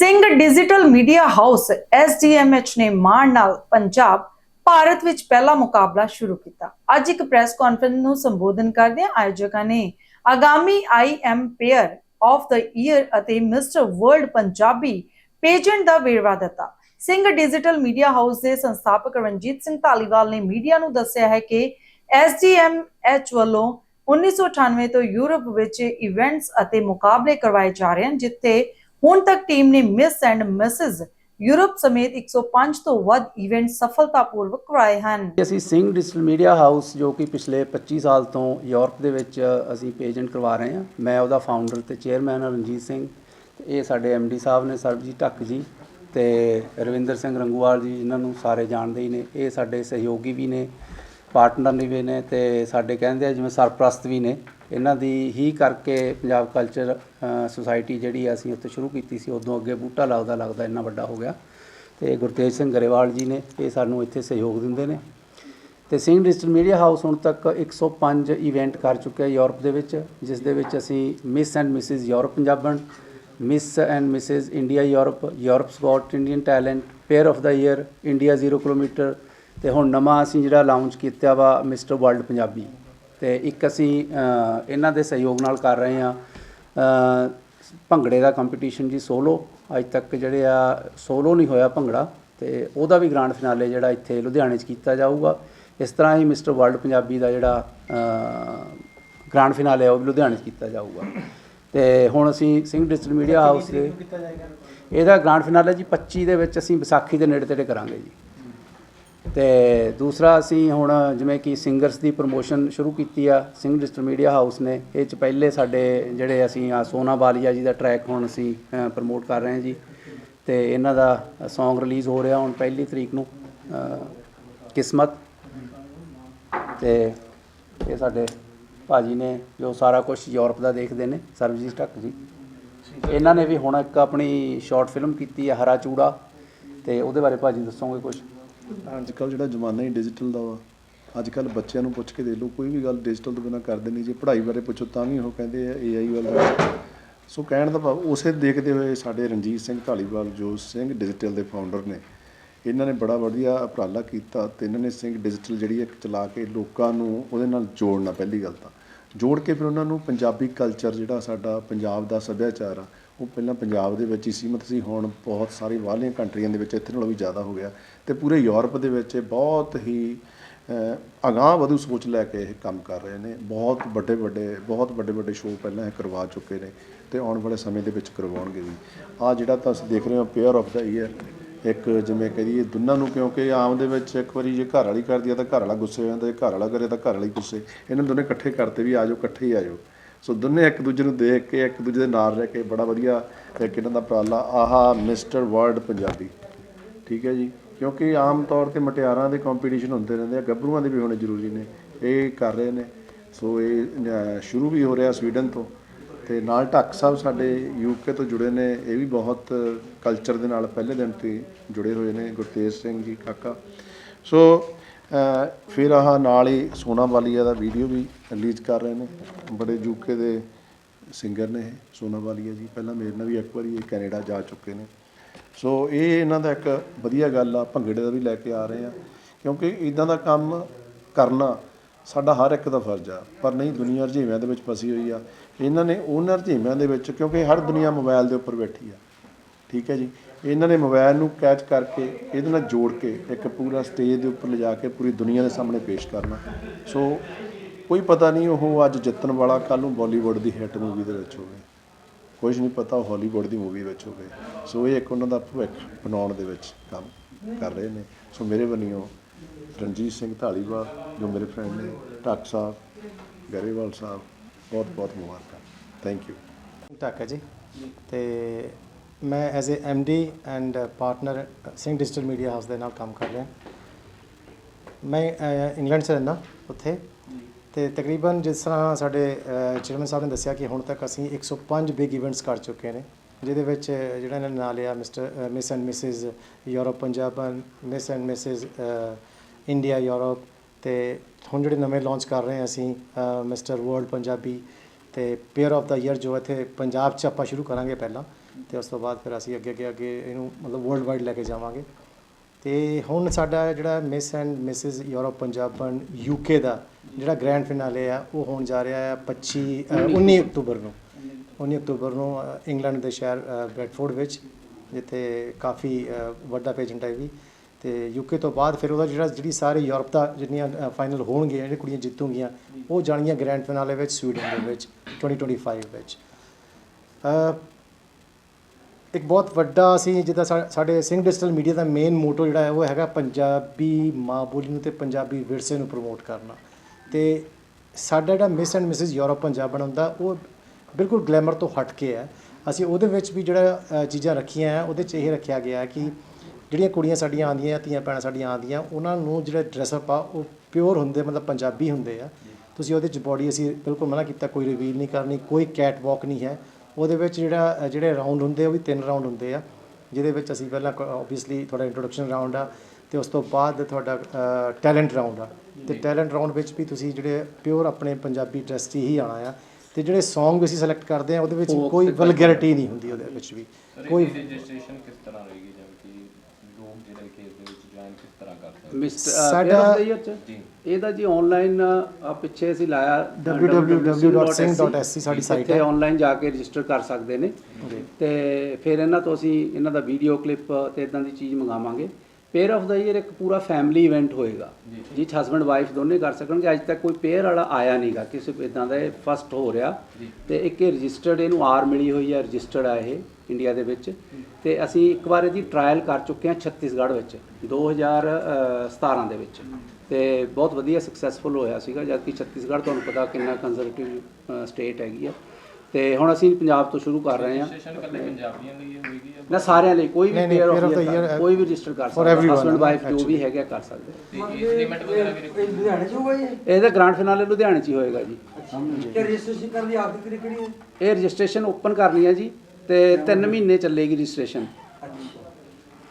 Singh digital media house SDMH ਨੇ ਮਾਣ ਨਾਲ ਪੰਜਾਬ, ਭਾਰਤ ਵਿੱਚ ਪਹਿਲਾ ਮੁਕਾਬਲਾ ਸ਼ੁਰੂ ਕੀਤਾ। ਅੱਜ ਇੱਕ ਪ੍ਰੈਸ ਕਾਨਫਰੰਸ ਨੂੰ ਸੰਬੋਧਨ ਕਰਦਿਆਂ ਆਯੋਜਕਾਂ ਨੇ। ਆਗਾਮੀ IM pair of the year ਅਤੇ ਮਿਸਟਰ ਵਰਲਡ ਪੰਜਾਬੀ ਪੇਜੈਂਟ ਦਾ ਵੇਰਵਾ ਦਿੱਤਾ। ਸਿੰਘ ਡਿਜੀਟਲ ਮੀਡੀਆ ਹਾਊਸ ਦੇ ਸੰਸਥਾਪਕ ਰਣਜੀਤ ਸਿੰਘ ਧਾਲੀਵਾਲ ਨੇ ਮੀਡੀਆ ਨੂੰ ਦੱਸਿਆ ਹੈ ਕਿ ਐਸਡੀਐਮਐਚ ਵੱਲੋਂ 1998 ਤੋਂ ਯੂਰਪ ਵਿੱਚ ਇਵੈਂਟਸ ਅਤੇ ਮੁਕਾਬਲੇ ਕਰਵਾਏ ਜਾ ਰਹੇ ਹਨ, ਜਿੱਥੇ ਹੁਣ ਤੱਕ ਟੀਮ ਨੇ ਮਿਸ ਐਂਡ ਮਿਸਿਸ ਯੂਰਪ ਸਮੇਤ 105 ਤੋਂ ਵੱਧ ਇਵੈਂਟ ਸਫਲਤਾਪੂਰਵਕ ਕਰਵਾਏ ਹਨ। ਅਸੀਂ ਸਿੰਘ ਡਿਜੀਟਲ ਮੀਡੀਆ ਹਾਊਸ ਜੋ ਕਿ ਪਿਛਲੇ 25 ਸਾਲ ਤੋਂ ਯੂਰਪ ਦੇ ਵਿੱਚ ਅਸੀਂ ਪੇਜੈਂਟ ਕਰਵਾ ਰਹੇ ਹਾਂ, ਮੈਂ ਉਹਦਾ ਫਾਊਂਡਰ ਤੇ ਚੇਅਰਮੈਨ ਹਾਂ ਰਣਜੀਤ ਸਿੰਘ, ਤੇ ਇਹ ਸਾਡੇ ਡੀ ਸਾਹਿਬ ਨੇ, ਸਰਬਜੀਤ ਢੱਕ ਜੀ ਤੇ ਰਵਿੰਦਰ ਸਿੰਘ ਰੰਗੂਵਾਲ ਜੀ, ਇਹਨਾਂ ਨੂੰ ਸਾਰੇ ਜਾਣਦੇ ਹੀ ਨੇ। ਇਹ ਸਾਡੇ ਸਹਿਯੋਗੀ ਵੀ ਨੇ ਪਾਰਟਨਰ ਵੀ ਨੇ ਤੇ ਸਾਡੇ ਕਹਿੰਦੇ ਆ ਜਿਵੇਂ ਸਰਪ੍ਰਸਤ ਵੀ ਨੇ। ਇਹਨਾਂ ਦੀ ਹੀ ਕਰਕੇ ਪੰਜਾਬ ਕਲਚਰ ਸੁਸਾਇਟੀ ਜਿਹੜੀ ਆ ਅਸੀਂ ਉੱਥੇ ਸ਼ੁਰੂ ਕੀਤੀ ਸੀ, ਉਦੋਂ ਅੱਗੇ ਬੂਟਾ ਲੱਗਦਾ ਲੱਗਦਾ ਇੰਨਾ ਵੱਡਾ ਹੋ ਗਿਆ। ਤੇ ਗੁਰਤੇਜ ਸਿੰਘ ਗਰੇਵਾਲ ਜੀ ਨੇ ਇਹ ਸਾਨੂੰ ਇੱਥੇ ਸਹਿਯੋਗ ਦਿੰਦੇ ਨੇ। ਤੇ ਸਿੰਘ ਡਿਜੀਟਲ ਮੀਡੀਆ ਹਾਊਸ ਹੁਣ ਤੱਕ 105 ਇਵੈਂਟ ਕਰ ਚੁੱਕਿਆ ਯੂਰਪ ਦੇ ਵਿੱਚ, ਜਿਸ ਦੇ ਵਿੱਚ ਅਸੀਂ miss and missus Europe Punjaban miss and missus India Europe Europe's got Indian talent pair of the year India 0 kilometre ਤੇ ਹੁਣ ਨਵਾਂ ਅਸੀਂ ਜਿਹੜਾ ਲਾਂਚ ਕੀਤਾ ਵਾ ਮਿਸਟਰ ਵਰਲਡ ਪੰਜਾਬੀ। ਤੇ ਇੱਕ ਅਸੀਂ ਇਹਨਾਂ ਦੇ ਸਹਿਯੋਗ ਨਾਲ ਕਰ ਰਹੇ ਹਾਂ ਭੰਗੜੇ ਦਾ ਕੰਪੀਟੀਸ਼ਨ ਜੀ ਸੋਲੋ ਅੱਜ ਤੱਕ ਜਿਹੜੇ ਆ ਸੋਲੋ ਨਹੀਂ ਹੋਇਆ ਭੰਗੜਾ ਤੇ ਉਹਦਾ ਵੀ ਗ੍ਰਾਂਡ ਫਿਨਾਲੇ ਜਿਹੜਾ ਇੱਥੇ ਲੁਧਿਆਣੇ 'ਚ ਕੀਤਾ ਜਾਊਗਾ। ਇਸ ਤਰ੍ਹਾਂ ਹੀ ਮਿਸਟਰ ਵਰਲਡ ਪੰਜਾਬੀ ਦਾ ਜਿਹੜਾ ਗ੍ਰਾਂਡ ਫਿਨਾਲੇ ਆ ਉਹ ਵੀ ਲੁਧਿਆਣੇ 'ਚ ਕੀਤਾ ਜਾਊਗਾ। ਤੇ ਹੁਣ ਅਸੀਂ ਸਿੰਘ ਡਿਜੀਟਲ ਮੀਡੀਆ ਹਾਊਸ ਦੇ ਇਹਦਾ? ਗ੍ਰਾਂਡ ਫਿਨਾਲੇ ਜੀ 25 ਦੇ ਵਿੱਚ ਅਸੀਂ ਵਿਸਾਖੀ ਦੇ ਨੇੜੇ ਤੇੜੇ ਕਰਾਂਗੇ ਜੀ। ਤੇ ਦੂਸਰਾ ਅਸੀਂ ਹੁਣ ਜਿਵੇਂ ਕਿ ਸਿੰਗਰਸ ਦੀ ਪ੍ਰੋਮੋਸ਼ਨ ਸ਼ੁਰੂ ਕੀਤੀ ਆ ਸਿੰਘ ਡਿਸਟਰ ਮੀਡੀਆ ਹਾਊਸ ਨੇ, ਇਹ ਚ ਪਹਿਲੇ ਸਾਡੇ ਜਿਹੜੇ ਅਸੀਂ ਆ ਸੋਨਾ ਬਾਲੀਆ ਜੀ ਦਾ ਟਰੈਕ ਹੁਣ ਅਸੀਂ ਪ੍ਰਮੋਟ ਕਰ ਰਹੇ ਹਾਂ ਜੀ। ਤੇ ਇਹਨਾਂ ਦਾ Song ਰਿਲੀਜ਼ ਹੋ ਰਿਹਾ ਹੁਣ ਪਹਿਲੀ ਤਰੀਕ ਨੂੰ ਕਿਸਮਤ। ਤੇ ਇਹ ਸਾਡੇ ਭਾਜੀ ਨੇ, ਜੋ ਸਾਰਾ ਕੁਝ ਯੂਰਪ ਦਾ ਦੇਖਦੇ ਨੇ, ਸਰਬਜੀਤ ਢੱਕ ਜੀ। ਇਹਨਾਂ ਨੇ ਵੀ ਹੁਣ ਇੱਕ ਆਪਣੀ ਸ਼ਾਰਟ ਫਿਲਮ ਕੀਤੀ ਹੈ ਹਰਾ ਚੂੜਾ। ਤੇ ਉਹਦੇ ਬਾਰੇ ਭਾਜੀ ਦੱਸੋਗੇ ਕੁਝ ਅੱਜ ਕੱਲ ਜਿਹੜਾ ਜ਼ਮਾਨਾ ਹੀ ਡਿਜੀਟਲ ਦਾ ਵਾ ਅੱਜ ਕੱਲ ਬੱਚਿਆਂ ਨੂੰ ਪੁੱਛ ਕੇ ਦੇਖ ਲਓ, ਕੋਈ ਵੀ ਗੱਲ ਡਿਜੀਟਲ ਤੋਂ ਬਿਨਾਂ ਕਰਦੇ ਨਹੀਂ, ਜੇ ਪੜ੍ਹਾਈ ਬਾਰੇ ਪੁੱਛੋ ਤਾਂ ਵੀ ਉਹ ਕਹਿੰਦੇ ਆ ਏਆਈ ਵਾਲਾ ਸੋ ਕਹਿਣ ਦਾ ਭਾਵ, ਉਸੇ ਦੇਖਦੇ ਹੋਏ ਸਾਡੇ ਰਣਜੀਤ ਸਿੰਘ ਢਾਲੀਵਾਲ ਜੋ ਸਿੰਘ ਡਿਜੀਟਲ ਦੇ ਫਾਊਂਡਰ ਨੇ, ਇਹਨਾਂ ਨੇ ਬੜਾ ਵਧੀਆ ਉਪਰਾਲਾ ਕੀਤਾ ਤੇ ਇਹਨਾਂ ਨੇ ਸਿੰਘ ਡਿਜੀਟਲ ਜਿਹੜੀ ਇੱਕ ਚਲਾ ਕੇ ਲੋਕਾਂ ਨੂੰ ਉਹਦੇ ਨਾਲ ਜੋੜਨਾ, ਪਹਿਲੀ ਗੱਲ ਤਾਂ। ਜੋੜ ਕੇ ਫਿਰ ਉਹਨਾਂ ਨੂੰ ਪੰਜਾਬੀ ਕਲਚਰ ਜਿਹੜਾ ਸਾਡਾ ਪੰਜਾਬ ਦਾ ਸੱਭਿਆਚਾਰ ਆ ਉਹ ਪਹਿਲਾਂ ਪੰਜਾਬ ਦੇ ਵਿੱਚ ਹੀ ਸੀਮਤ ਸੀ ਹੁਣ ਬਹੁਤ ਸਾਰੀ ਬਾਹਰਲੀਆਂ ਕੰਟਰੀਆਂ ਦੇ ਵਿੱਚ ਇੱਥੇ ਨਾਲੋਂ ਵੀ ਜ਼ਿਆਦਾ ਹੋ ਗਿਆ ਤੇ ਪੂਰੇ ਯੂਰਪ ਦੇ ਵਿੱਚ ਇਹ ਬਹੁਤ ਹੀ ਅਹ, ਅਗਾਂਹ ਵਧੂ ਸੋਚ ਲੈ ਕੇ ਇਹ ਕੰਮ ਕਰ ਰਹੇ ਨੇ। ਬਹੁਤ ਵੱਡੇ ਵੱਡੇ ਬਹੁਤ ਵੱਡੇ ਵੱਡੇ ਸ਼ੋਅ ਪਹਿਲਾਂ ਇਹ ਕਰਵਾ ਚੁੱਕੇ ਨੇ ਤੇ ਆਉਣ ਵਾਲੇ ਸਮੇਂ ਦੇ ਵਿੱਚ ਕਰਵਾਉਣਗੇ ਵੀ। ਆ ਜਿਹੜਾ ਤੁਸੀਂ ਦੇਖ ਰਹੇ ਹੋ ਪੇਅਰ ਆਫ ਦਾ ਈਅਰ ਇੱਕ ਜਿਵੇਂ ਕਹੀਏ ਦੋਨਾਂ ਨੂੰ ਕਿਉਂਕਿ ਆਮ ਦੇ ਵਿੱਚ ਇੱਕ ਵਾਰੀ ਜੇ ਘਰ ਵਾਲੀ ਕਰਦੀ ਆ ਤਾਂ ਘਰ ਵਾਲਾ ਗੁੱਸੇ ਹੋ ਜਾਂਦਾ ਜੇ ਘਰ ਵਾਲਾ ਕਰੇ ਤਾਂ ਘਰ ਵਾਲੀ ਗੁੱਸੇ। ਇਹਨਾਂ ਦੋਨੇ ਇਕੱਠੇ ਕਰਤੇ ਵੀ ਆਜੋ ਇਕੱਠੇ ਹੀ ਆਜੋ ਸੋ ਦੋਨੇ ਇੱਕ ਦੂਜੇ ਨੂੰ ਦੇਖ ਕੇ, ਇੱਕ ਦੂਜੇ ਦੇ ਨਾਲ ਰਹਿ ਕੇ ਬੜਾ ਵਧੀਆ ਇੱਕ ਇਹਨਾਂ ਦਾ ਉਪਰਾਲਾ। ਆਹਾ, ਮਿਸਟਰ ਵਰਲਡ ਪੰਜਾਬੀ। ਠੀਕ ਹੈ ਜੀ? ਕਿਉਂਕਿ ਆਮ ਤੌਰ ਤੇ ਮਟਿਆਰਾਂ ਦੇ ਕੰਪੀਟੀਸ਼ਨ ਹੁੰਦੇ ਰਹਿੰਦੇ ਆ, ਗੱਭਰੂਆਂ ਦੇ ਵੀ ਹੋਣੇ ਜ਼ਰੂਰੀ ਨੇ। ਇਹ ਕਰ ਰਹੇ ਨੇ। ਸੋ ਇਹ ਸ਼ੁਰੂ ਵੀ ਹੋ ਰਿਹਾ ਸਵੀਡਨ ਤੋਂ। ਤੇ ਨਾਲ ਢੱਕ ਸਾਹਿਬ ਸਾਡੇ ਯੂਕੇ ਤੋਂ ਜੁੜੇ ਨੇ। ਇਹ ਵੀ ਬਹੁਤ ਕਲਚਰ ਦੇ ਨਾਲ ਪਹਿਲੇ ਦਿਨ ਤੋਂ ਜੁੜੇ ਹੋਏ ਨੇ, ਗੁਰਤੇਜ ਸਿੰਘ ਜੀ, ਕਾਕਾ। ਸੋ ਫਿਰ ਆਹ ਨਾਲ ਹੀ ਸੋਨਾ ਵਾਲੀਆ ਦਾ ਵੀਡੀਓ ਵੀ ਰਿਲੀਜ਼ ਕਰ ਰਹੇ ਨੇ। ਬੜੇ ਯੂਕੇ ਦੇ ਸਿੰਗਰ ਨੇ ਇਹ, ਸੋਨਾ ਵਾਲੀਆ ਜੀ। ਪਹਿਲਾਂ ਮੇਰੇ ਨਾਲ ਵੀ ਇੱਕ ਵਾਰੀ ਇਹ ਕੈਨੇਡਾ ਜਾ ਚੁੱਕੇ ਨੇ। ਸੋ ਇਹ ਇਹਨਾਂ ਦਾ ਇੱਕ ਵਧੀਆ ਗੱਲ ਆ, ਭੰਗੜੇ ਦਾ ਵੀ ਲੈ ਕੇ ਆ ਰਹੇ ਆ। ਕਿਉਂਕਿ ਇਦਾਂ ਦਾ ਕੰਮ ਕਰਨਾ ਸਾਡਾ ਹਰ ਇੱਕ ਦਾ ਫਰਜ਼ ਆ। ਪਰ ਨਹੀਂ, ਦੁਨੀਆ ਰੁਝੇਵਿਆਂ ਦੇ ਵਿੱਚ ਫਸੀ ਹੋਈ ਆ। ਇਹਨਾਂ ਨੇ ਉਹਨਾਂ ਰੁਝੇਵਿਆਂ ਦੇ ਵਿੱਚ, ਕਿਉਂਕਿ ਹਰ ਦੁਨੀਆ ਮੋਬਾਈਲ ਦੇ ਉੱਪਰ ਬੈਠੀ ਆ। ਠੀਕ ਹੈ ਜੀ? ਇਹਨਾਂ ਨੇ ਮੋਬਾਈਲ ਨੂੰ ਕੈਚ ਕਰਕੇ ਇਹਦੇ ਨਾਲ ਜੋੜ ਕੇ ਇੱਕ ਪੂਰਾ ਸਟੇਜ ਦੇ ਉੱਪਰ ਲਿਜਾ ਕੇ ਪੂਰੀ ਦੁਨੀਆ ਦੇ ਸਾਹਮਣੇ ਪੇਸ਼ ਕਰਨਾ। ਸੋ ਕੋਈ ਪਤਾ ਨਹੀਂ ਉਹ ਅੱਜ ਜਿੱਤਣ ਵਾਲਾ ਕੱਲ ਨੂੰ ਬਾਲੀਵੁੱਡ ਦੀ ਹਿੱਟ ਮੂਵੀ ਦੇ ਵਿੱਚ ਹੋਵੇ। ਕੁਝ ਨਹੀਂ ਪਤਾ ਉਹ ਹਾਲੀਵੁੱਡ ਦੀ ਮੂਵੀ ਵਿੱਚ ਹੋਵੇ। ਸੋ ਇਹ ਇੱਕ ਉਹਨਾਂ ਦਾ ਭਵਿੱਖ ਬਣਾਉਣ ਦੇ ਵਿੱਚ ਕੰਮ ਕਰ ਰਹੇ ਨੇ। ਸੋ ਮੇਰੇ ਵੱਲੋਂ ਰਣਜੀਤ ਸਿੰਘ ਢਾਲੀਵਾਲ ਜੋ ਮੇਰੇ ਫਰੈਂਡ ਨੇ, ਢੱਕ ਸਾਹਿਬ, ਗਰੇਵਾਲ ਸਾਹਿਬ ਬਹੁਤ ਬਹੁਤ ਮੁਬਾਰਕਾਂ। ਥੈਂਕ ਯੂ ਢਾਕਾ ਜੀ, ਤੇ ਮੈਂ as a D and partner Singh digital media house ਦੇ ਨਾਲ ਕੰਮ ਕਰ ਰਿਹਾ। ਮੈਂ uh, ਇੰਗਲੈਂਡ 'ਚ ਰਹਿੰਦਾ ਉੱਥੇ। ਤੇ ਤਕਰੀਬਨ ਜਿਸ ਤਰ੍ਹਾਂ ਸਾਡੇ uh, ਚੇਅਰਮੈਨ ਸਾਹਿਬ ਨੇ ਦੱਸਿਆ ਕਿ ਹੁਣ ਤੱਕ ਅਸੀਂ 105 ਬਿਗ ਇਵੈਂਟਸ ਕਰ ਚੁੱਕੇ ਨੇ, ਜਿਹਦੇ ਵਿੱਚ ਜਿਹੜਾ ਇਹਨਾਂ ਨੇ ਨਾਂ ਲਿਆ mister miss and missus Europe Punjab miss and missus India Europe ਤੇ ਹੁਣ ਜਿਹੜੇ ਨਵੇਂ ਲਾਂਚ ਕਰ ਰਹੇ ਹਾਂ ਅਸੀਂ ਮਿਸਟਰ ਵਰਲਡ ਪੰਜਾਬੀ ਤੇ ਪੇਅਰ ਆਫ ਦਾ ਈਅਰ ਜੋ ਇੱਥੇ ਪੰਜਾਬ 'ਚ ਆਪਾਂ ਸ਼ੁਰੂ ਕਰਾਂਗੇ ਪਹਿਲਾਂ। ਤੇ ਉਸ ਤੋਂ ਬਾਅਦ ਫਿਰ ਅਸੀਂ ਅੱਗੇ ਅੱਗੇ ਅੱਗੇ ਇਹਨੂੰ ਮਤਲਬ ਵਰਲਡ ਵਾਈਡ ਲੈ ਕੇ ਜਾਵਾਂਗੇ। ਤੇ ਹੁਣ ਸਾਡਾ ਜਿਹੜਾ miss and missus Europe Punjaban UK ਦਾ ਜਿਹੜਾ ਗ੍ਰੈਂਡ ਫਿਨਾਲੇ ਆ ਉਹ ਹੋਣ ਜਾ ਰਿਹਾ ਹੈ 25 ਅ, 19 ਅਕਤੂਬਰ ਨੂੰ। 19 ਅਕਤੂਬਰ ਨੂੰ ਇੰਗਲੈਂਡ ਦੇ ਸ਼ਹਿਰ ਬ੍ਰੈਡਫੋਰਡ ਵਿੱਚ ਜਿੱਥੇ ਕਾਫੀ ਵੱਡਾ ਪੇਜੈਂਟ ਹੈ ਵੀ ਤੇ ਯੂਕੇ ਤੋਂ ਬਾਅਦ ਫਿਰ ਉਹਦਾ ਜਿਹੜਾ ਜਿਹੜੀ ਸਾਰੇ ਯੂਰਪ ਦਾ ਜਿੰਨੀਆਂ ਫਾਈਨਲ ਹੋਣਗੀਆਂ ਜਿਹੜੀਆਂ ਕੁੜੀਆਂ ਜਿੱਤੂਗੀਆਂ ਉਹ ਜਾਣਗੀਆਂ ਗ੍ਰੈਂਡ ਫਿਨਾਲੇ ਵਿੱਚ ਸਵੀਡਨ ਦੇ ਵਿੱਚ 2025 ਵਿੱਚ। ਇੱਕ ਬਹੁਤ ਵੱਡਾ ਅਸੀਂ ਜਿੱਦਾਂ ਸਾ- ਸਾਡੇ ਸਿੰਘ ਡਿਜੀਟਲ ਮੀਡੀਆ ਦਾ ਮੇਨ ਮੋਟੋ ਜਿਹੜਾ ਹੈ ਉਹ ਹੈਗਾ ਪੰਜਾਬੀ ਮਾਂ ਬੋਲੀ ਨੂੰ ਤੇ ਪੰਜਾਬੀ ਵਿਰਸੇ ਨੂੰ ਪ੍ਰਮੋਟ ਕਰਨਾ। ਤੇ ਸਾਡਾ ਜਿਹੜਾ miss and missus Europe Punjab ਬਣਾਉਂਦਾ ਉਹ ਬਿਲਕੁਲ ਗਲੈਮਰ ਤੋਂ ਹਟ ਕੇ ਹੈ। ਅਸੀਂ ਉਹਦੇ ਵਿੱਚ ਵੀ ਜਿਹੜਾ ਅ, ਚੀਜ਼ਾਂ ਰੱਖੀਆਂ ਹੈ ਉਹਦੇ 'ਚ ਇਹ ਰੱਖਿਆ ਗਿਆ ਹੈ ਕਿ ਜਿਹੜੀਆਂ ਕੁੜੀਆਂ ਸਾਡੀਆਂ ਆਉਂਦੀਆਂ ਧੀਆਂ ਭੈਣਾਂ ਸਾਡੀਆਂ ਆਉਂਦੀਆਂ ਉਹਨਾਂ ਨੂੰ ਜਿਹੜਾ ਡਰੈਸਅਪ ਆ ਉਹ ਪਿਓਰ ਹੁੰਦੇ ਮਤਲਬ ਪੰਜਾਬੀ ਹੁੰਦੇ ਆ। ਤੁਸੀਂ ਉਹਦੇ 'ਚ ਬੋਡੀ ਅਸੀਂ ਬਿਲਕੁਲ ਮਨਾ ਕੀਤਾ ਕੋਈ ਰਿਵੀਲ ਨਹੀਂ ਕਰਨੀ ਕੋਈ ਕੈਟ ਵਾਕ ਨਹੀਂ ਹੈ। ਉਹਦੇ ਵਿੱਚ ਜਿਹੜਾ ਜਿਹੜੇ ਰਾਉਂਡ ਹੁੰਦੇ ਆ ਉਹ ਵੀ ਤਿੰਨ ਰਾਉਂਡ ਹੁੰਦੇ ਆ ਜਿਹਦੇ ਵਿੱਚ ਅਸੀਂ ਪਹਿਲਾਂ ਆਬਵੀਅਸਲੀ ਤੁਹਾਡਾ ਇੰਟਰੋਡਕਸ਼ਨ ਰਾਉਂਡ ਆ ਤੇ ਉਸ ਤੋਂ ਬਾਅਦ ਤੁਹਾਡਾ ਟੈਲੈਂਟ ਰਾਉਂਡ ਆ। ਤੇ ਟੈਲੈਂਟ ਰਾਉਂਡ ਵਿੱਚ ਵੀ ਤੁਸੀਂ ਜਿਹੜੇ ਪਿਓਰ ਆਪਣੇ ਪੰਜਾਬੀ ਡਰੈਸ 'ਚ ਹੀ ਆਣਾ ਆ ਤੇ ਜਿਹੜੇ Song ਅਸੀਂ ਸਿਲੈਕਟ ਕਰਦੇ ਆ ਉਹਦੇ ਵਿੱਚ ਕੋਈ ਵਲਗੈਰਿਟੀ ਨਹੀਂ ਹੁੰਦੀ ਉਹਦੇ ਵਿੱਚ ਵੀ। ਕੋਈ ਰਜਿਸਟ੍ਰੇਸ਼ਨ ਕਿਸ ਤਰ੍ਹਾਂ ਰਹੇਗੀ? ਜਿਹੜੇ ਕੇਸ ਦੇ ਵਿੱਚ ਜੁਆਇਨ ਕਿਸ ਤਰ੍ਹਾਂ ਕਰ ਸਕਦੇ ਮਿਸਟਰ ਸਾਡਾ- ਸਾਡਾ ਜੀ। ਇਹਦਾ ਜੀ ਆਨਲਾਈਨ ਪਿੱਛੇ ਅਸੀਂ ਲਾਇਆ www.sing.sc ਸਾਡੀ site ਹੈ। ਆਨਲਾਈਨ ਜਾ ਕੇ ਰਜਿਸਟਰ ਕਰ ਸਕਦੇ ਨੇ। ਤੇ ਫਿਰ ਇਹਨਾਂ ਤੋਂ ਅਸੀਂ ਇਹਨਾਂ ਦਾ ਵੀਡੀਓ ਕਲਿੱਪ ਤੇ ਇਦਾਂ ਦੀ ਚੀਜ਼ ਮੰਗਾਵਾਂਗੇ। ਪੇਅਰ ਆਫ ਦਾ ਈਅਰ ਇੱਕ ਪੂਰਾ ਫੈਮਿਲੀ ਇਵੈਂਟ ਹੋਏਗਾ। ਜਿਹ ਹਸਬੰਡ ਵਾਈਫ ਦੋਨੇ ਕਰ ਸਕਣਗੇ। ਅੱਜ ਤੱਕ ਕੋਈ ਪੇਅਰ ਵਾਲਾ ਆਇਆ ਨਹੀਂਗਾ। ਕਿਸੇ ਇਦਾਂ ਦਾ ਇਹ ਫਸਟ ਹੋ ਰਿਹਾ। ਤੇ ਇੱਕ ਇਹ ਰਜਿਸਟਰਡ ਇਹਨੂੰ ਆਰ ਮਿਲੀ ਹੋਈ ਹੈ ਰਜਿਸਟਰਡ ਆ ਇਹ ਇੰਡੀਆ ਦੇ ਵਿੱਚ। ਤੇ ਅਸੀਂ ਇੱਕ ਵਾਰ ਇਹਦੀ ਟ੍ਰਾਇਲ ਕਰ ਚੁੱਕੇ ਹਾਂ ਛੱਤੀਸਗੜ੍ਹ ਵਿੱਚ 2017 ਦੇ ਵਿੱਚ। ਤੇ ਬਹੁਤ ਵਧੀਆ ਸਕਸੈਸਫੁਲ ਹੋਇਆ ਸੀਗਾ। ਜਦ ਕਿ ਛੱਤੀਸਗੜ੍ਹ ਤੁਹਾਨੂੰ ਪਤਾ ਕਿੰਨਾ ਕੰਜ਼ਰਵੇਟਿਵ ਸਟੇਟ ਹੈਗੀ ਆ। ਤੇ ਹੁਣ ਅਸੀਂ ਪੰਜਾਬ ਤੋਂ ਸ਼ੁਰੂ ਕਰ ਰਹੇ ਹਾਂ। ਰਜਿਸਟ੍ਰੇਸ਼ਨ ਇਕੱਲੇ ਪੰਜਾਬੀਆਂ ਲਈ ਹੋਏਗੀ ਜਾਂ ਨਾ ਸਾਰਿਆਂ ਲਈ ਕੋਈ ਵੀ ਨਹੀਂ, ਨਹੀਂ, pair of pair of the year year, ਕੋਈ ਵੀ ਰਜਿਸਟਰ ਕਰ for ਸਕਦਾ everyone, ਹਸਬੰਡ ਵਾਈਫ ਜੋ. ਵੀ ਹੈਗਾ ਕਰ ਸਕਦੇ। ਤੇ ਏਜ ਲਿਮਿਟ ਵਗੈਰਾ ਵੀ ਰੱਖੀ ਲੁਧਿਆਣੇ ਚ ਹੋਗਾ ਇਹ? ਇਹਦਾ ਗ੍ਰਾਂਡ ਫਿਨਾਲੇ ਲੁਧਿਆਣੇ 'ਚ ਹੀ ਹੋਏਗਾ ਜੀ। ਤੇ ਰਜਿਸਟ੍ਰੇਸ਼ਨ ਕਰਨ ਦੀ ਆਖਰੀ ਤਰੀਕ ਕਿਹੜੀ ਹੈ? ਇਹ ਰਜਿਸਟ੍ਰੇਸ਼ਨ ਓਪਨ ਕਰਨੀ ਹੈ ਜੀ ਤੇ 3 ਮਹੀਨੇ ਚੱਲੇਗੀ ਰਜਿਸਟ੍ਰੇਸ਼ਨ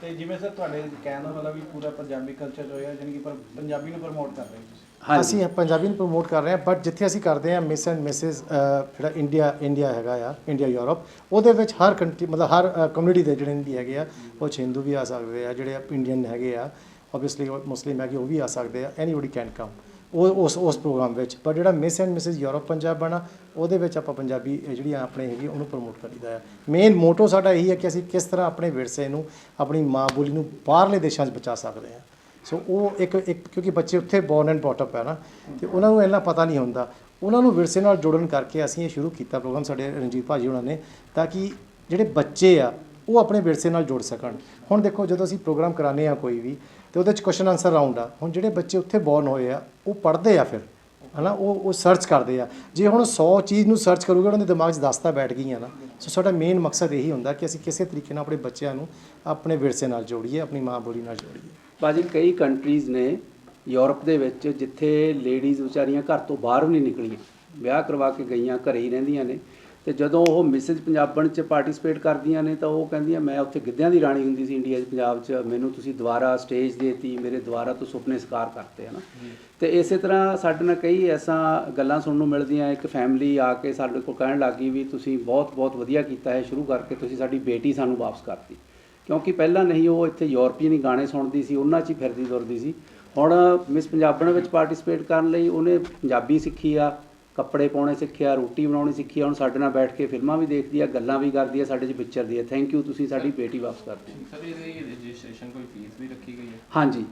ਤੇ ਜਿਵੇਂ ਸਰ ਤੁਹਾਡੇ ਕਹਿਣ ਦਾ ਮਤਲਬ ਵੀ ਪੂਰਾ ਪੰਜਾਬੀ ਕਲਚਰ ਜੋ ਹੈ ਯਾਨੀ ਕਿ ਪਰ ਪੰਜਾਬੀ ਨੂੰ ਪ੍ਰਮੋਟ ਕਰ ਰਹੇ ਹੋ ਤੁਸੀਂ। ਅਸੀਂ ਪੰਜਾਬੀ ਨੂੰ ਪ੍ਰਮੋਟ ਕਰ ਰਹੇ ਹਾਂ ਬਟ ਜਿੱਥੇ ਅਸੀਂ ਕਰਦੇ ਹਾਂ ਮਿਸ ਐਂਡ ਮਿਸਿਸ ਜਿਹੜਾ ਇੰਡੀਆ ਇੰਡੀਆ ਹੈਗਾ ਆ ਇੰਡੀਆ ਯੂਰਪ ਉਹਦੇ ਵਿੱਚ ਹਰ ਕੰਟਰੀ ਮਤਲਬ ਹਰ ਕਮਿਊਨਿਟੀ ਦੇ ਜਿਹੜੇ ਇੰਡੀ ਹੈਗੇ ਆ, ਉਹ 'ਚ ਹਿੰਦੂ ਵੀ ਆ ਸਕਦੇ ਆ, ਜਿਹੜੇ ਇੰਡੀਅਨ ਹੈਗੇ ਆ ਆਬਵੀਅਸਲੀ ਮੁਸਲਿਮ ਹੈਗੇ, ਉਹ ਵੀ ਆ ਸਕਦੇ ਆ ਐਨੀਬਡੀ ਕੈਨ ਕਮ ਉਹ, ਉਸ ਉਸ ਪ੍ਰੋਗਰਾਮ ਵਿੱਚ ਪਰ ਜਿਹੜਾ miss and missus Europe Punjab ਬਣਾ, ਉਹਦੇ ਵਿੱਚ ਆਪਾਂ ਪੰਜਾਬੀ, ਇਹ ਜਿਹੜੀ ਆਪਣੇ ਹੈਗੀ, ਉਹਨੂੰ ਪ੍ਰਮੋਟ ਕਰੀਦਾ ਆ। ਮੇਨ ਮੋਟੋ ਸਾਡਾ ਇਹੀ ਹੈ ਕਿ ਅਸੀਂ ਕਿਸ ਤਰ੍ਹਾਂ ਆਪਣੇ ਵਿਰਸੇ ਨੂੰ, ਆਪਣੀ ਮਾਂ ਬੋਲੀ ਨੂੰ ਬਾਹਰਲੇ ਦੇਸ਼ਾਂ 'ਚ ਬਚਾ ਸਕਦੇ ਹਾਂ ਸੋ ਉਹ ਇੱਕ ਇੱਕ, ਕਿਉਂਕਿ ਬੱਚੇ ਉੱਥੇ ਬੌਰਨ ਐਂਡ ਬੌਟ ਅਪ ਹੈ ਨਾ, ਤੇ ਉਹਨਾਂ ਨੂੰ ਇੰਨਾ ਪਤਾ ਨਹੀਂ ਹੁੰਦਾ। ਉਹਨਾਂ ਨੂੰ ਵਿਰਸੇ ਨਾਲ ਜੋੜਨ ਕਰਕੇ ਅਸੀਂ ਇਹ ਸ਼ੁਰੂ ਕੀਤਾ ਪ੍ਰੋਗਰਾਮ ਸਾਡੇ ਰਣਜੀਤ ਭਾਜੀ ਉਹਨਾਂ ਨੇ, ਤਾਂ ਕਿ ਜਿਹੜੇ ਬੱਚੇ ਆ, ਉਹ ਆਪਣੇ ਵਿਰਸੇ ਨਾਲ ਜੁੜ ਸਕਣ। ਹੁਣ ਦੇਖੋ, ਜਦੋਂ ਅਸੀਂ ਪ੍ਰੋਗਰਾਮ ਕਰਾਉਂਦੇ ਆ ਕੋਈ ਵੀ, ਤੇ ਉਹਦੇ ਚ ਕੁਐਸਚਨ ਆਨਸਰ ਰਾਉਂਡ ਆ। ਹੁਣ ਜਿਹੜੇ ਬੱਚੇ ਉੱਥੇ ਬੌਰਨ ਹੋਏ ਆ, ਉਹ ਪੜ੍ਹਦੇ ਆ ਫਿਰ, ਹਨਾ? ਉਹ ਉਹ ਸਰਚ ਕਰਦੇ ਆ। ਜੇ ਹੁਣ 100 ਚੀਜ਼ ਨੂੰ ਸਰਚ ਕਰੂਗੇ, ਉਹਨਾਂ ਦੇ ਦਿਮਾਗ 'ਚ 10 ਤਾਂ ਬੈਠ ਗਈਆਂ ਨਾ। ਸੋ ਸਾਡਾ ਮੇਨ ਮਕਸਦ ਇਹੀ ਹੁੰਦਾ ਕਿ ਅਸੀਂ ਕਿਸੇ ਤਰੀਕੇ ਨਾਲ ਆਪਣੇ ਬੱਚਿਆਂ ਨੂੰ ਆਪਣੇ ਵਿਰਸੇ ਨਾਲ ਜੋੜੀਏ, ਆਪਣੀ ਮਾਂ ਬੋਲੀ ਨਾਲ ਜੋੜੀਏ। ਬਾਜੀ ਕਈ ਕੰਟਰੀਜ਼ ਨੇ ਯੂਰਪ ਦੇ ਵਿੱਚ ਜਿੱਥੇ ਲੇਡੀਜ਼ ਵਿਚਾਰੀਆਂ ਘਰ ਤੋਂ ਬਾਹਰ ਵੀ ਨਹੀਂ ਨਿਕਲੀਆਂ। ਵਿਆਹ ਕਰਵਾ ਕੇ ਗਈਆਂ, ਘਰੇ ਹੀ ਰਹਿੰਦੀਆਂ ਨੇ। ਤੇ ਜਦੋਂ ਉਹ ਮਿਸਿਸ ਪੰਜਾਬਣ ਚ ਪਾਰਟਿਸਿਪੇਟ ਕਰਦੀਆਂ ਨੇ, ਤਾਂ ਉਹ ਕਹਿੰਦੀਆਂ, ਮੈਂ ਉੱਥੇ ਗਿੱਧਿਆਂ ਦੀ ਰਾਣੀ ਹੁੰਦੀ ਸੀ ਇੰਡੀਆ 'ਚ, ਪੰਜਾਬ 'ਚ। ਮੈਨੂੰ ਤੁਸੀਂ ਦੁਬਾਰਾ ਸਟੇਜ ਦੇਤੀ, ਮੇਰੇ ਦੁਬਾਰਾ ਤੋਂ ਸੁਪਨੇ ਸਾਕਾਰ ਕਰਤੇ, ਹਨਾ? ਤੇ ਇਸੇ ਤਰ੍ਹਾਂ ਸਾਡੇ ਨਾਲ ਕਈ ਐਸਾ ਗੱਲਾਂ ਸੁਣਨ ਨੂੰ ਮਿਲਦੀਆਂ। ਇੱਕ ਫੈਮਿਲੀ ਆ ਕੇ ਸਾਡੇ ਕੋਲ ਕਹਿਣ ਲੱਗੀ ਵੀ, ਤੁਸੀਂ ਬਹੁਤ ਬਹੁਤ ਵਧੀਆ ਕੀਤਾ ਹੈ, ਸ਼ੁਰੂ ਕਰਕੇ ਤੁਸੀਂ ਸਾਡੀ ਬੇਟੀ ਸਾਨੂੰ ਵਾਪਸ ਕਰਤੀ। ਕਿਉਂਕਿ ਪਹਿਲਾਂ ਨਹੀਂ ਉਹ ਇੱਥੇ ਯੂਰਪੀਅਨ ਹੀ ਗਾਣੇ ਸੁਣਦੀ ਸੀ ਉਹਨਾਂ 'ਚ ਹੀ ਫਿਰਦੀ ਤੁਰਦੀ ਸੀ। ਹੁਣ ਮਿਸ ਪੰਜਾਬਣ ਵਿੱਚ ਪਾਰਟਿਸਿਪੇਟ ਕਰਨ ਲਈ ਉਹਨੇ ਪੰਜਾਬੀ ਸਿੱਖੀ ਆ ਕੱਪੜੇ ਪਾਉਣੇ ਸਿੱਖਿਆ ਰੋਟੀ ਬਣਾਉਣੀ ਸਿੱਖੀ ਆ ਹੁਣ ਸਾਡੇ ਨਾਲ ਬੈਠ ਕੇ ਫਿਲਮਾਂ ਵੀ ਦੇਖਦੀ ਆ ਗੱਲਾਂ ਵੀ ਕਰਦੀ ਆ ਸਾਡੇ 'ਚ ਵਿਚਰਦੀ ਆ। ਥੈਂਕ ਯੂ ਤੁਸੀਂ ਸਾਡੀ ਬੇਟੀ ਵਾਪਸ ਕਰਤੀ ਸਰ ਇਹਦੀ ਰਜਿਸਟ੍ਰੇਸ਼ਨ ਕੋਈ ਫੀਸ ਵੀ ਰੱਖੀ ਗਈ ਹੈ? ਹਾਂਜੀ।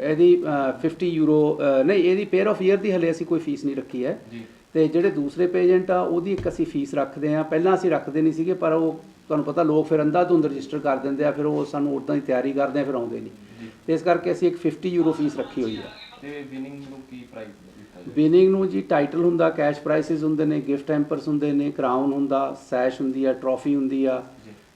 ਇਹਦੀ? ਅ, 50 ਯੂਰੋ ਨਹੀਂ ਇਹਦੀ ਪੇਅਰ ਆਫ ਈਅਰ ਦੀ ਹਲੇ ਅਸੀਂ ਕੋਈ ਫੀਸ ਨਹੀਂ ਰੱਖੀ ਹੈ। ਜੀ। ਤੇ ਜਿਹੜੇ ਦੂਸਰੇ ਪੇਜੈਂਟ ਆ ਉਹਦੀ ਇੱਕ ਅਸੀਂ ਫੀਸ ਰੱਖਦੇ ਆ ਪਹਿਲਾਂ ਅਸੀਂ ਰੱਖਦੇ ਨਹੀਂ ਸੀਗੇ ਪਰ ਉਹ ਤੁਹਾਨੂੰ ਪਤਾ ਲੋਕ ਫਿਰ ਅੰਧਾਧੁੰਦ ਰਜਿਸਟਰ ਕਰ ਦਿੰਦੇ ਆ ਫਿਰ ਉਹ ਸਾਨੂੰ ਉਦਾਂ ਦੀ ਤਿਆਰੀ ਕਰਦੇ ਆ ਫਿਰ ਆਉਂਦੇ ਨਹੀਂ। ਤੇ ਇਸ ਕਰਕੇ ਅਸੀਂ ਇੱਕ 50 ਯੂਰੋ ਫੀਸ ਰੱਖੀ ਹੋਈ ਹੈ ਤੇ ਵਿਨਿੰਗ ਨੂੰ ਕੀ ਪ੍ਰਾਈਸ ਵਿਨਿੰਗ ਨੂੰ ਜੀ ਟਾਈਟਲ ਹੁੰਦਾ ਕੈਸ਼ ਪ੍ਰਾਈਸਿਸ ਹੁੰਦੇ ਨੇ ਗਿਫਟ ਹੈਂਪਰਸ ਹੁੰਦੇ ਨੇ ਕਰਾਊਨ ਹੁੰਦਾ ਸੈਸ਼ ਹੁੰਦੀ ਆ ਟਰੋਫੀ ਹੁੰਦੀ ਆ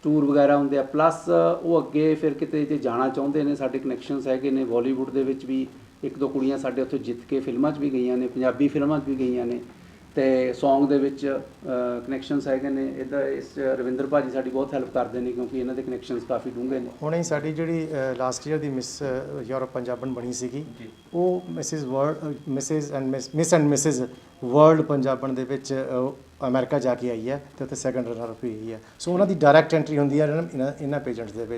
ਟੂਰ ਵਗੈਰਾ ਹੁੰਦੇ ਆ ਪਲੱਸ ਉਹ ਅੱਗੇ ਫਿਰ ਕਿਤੇ ਜੇ ਜਾਣਾ ਚਾਹੁੰਦੇ ਨੇ ਸਾਡੇ ਕਨੈਕਸ਼ਨਸ ਹੈਗੇ ਨੇ ਬਾਲੀਵੁੱਡ ਦੇ ਵਿੱਚ ਵੀ ਇੱਕ ਦੋ ਕੁੜੀਆਂ ਸਾਡੇ ਉੱਥੇ ਜਿੱਤ ਕੇ ਫਿਲਮਾਂ 'ਚ ਵੀ ਗਈਆਂ ਨੇ ਪੰਜਾਬੀ ਫਿਲਮਾਂ 'ਚ ਵੀ ਗਈਆਂ ਨੇ ਤੇ Song ਦੇ ਵਿੱਚ ਕਨੈਕਸ਼ਨਸ ਹੈਗੇ ਨੇ। ਇਹਦਾ ਇਸ ਰਵਿੰਦਰ ਭਾਜੀ ਸਾਡੀ ਬਹੁਤ ਹੈਲਪ ਕਰਦੇ ਨੇ ਕਿਉਂਕਿ ਇਹਨਾਂ ਦੇ ਕਨੈਕਸ਼ਨਸ ਕਾਫੀ ਡੂੰਘੇ ਨੇ। ਹੁਣੇ ਹੀ ਸਾਡੀ ਜਿਹੜੀ ਲਾਸਟ ਈਅਰ ਦੀ ਮਿਸ ਯੂਰਪ ਪੰਜਾਬਣ ਬਣੀ ਸੀਗੀ ਉਹ missus world missus and miss and missus world Punjaban ਦੇ ਵਿੱਚ ਅਮਰੀਕਾ ਜਾ ਕੇ ਆਈ ਹੈ ਤੇ ਉੱਥੇ ਸੈਕੰਡ ਰਨਰ ਅਪ ਹੋਈ ਹੈ। ਸੋ ਉਹਨਾਂ ਦੀ ਡਾਇਰੈਕਟ ਐਂਟਰੀ ਹੁੰਦੀ ਹੈ ਇਹਨਾਂ ਇਹਨਾਂ ਪੇਜੈਂਟਸ ਦੇ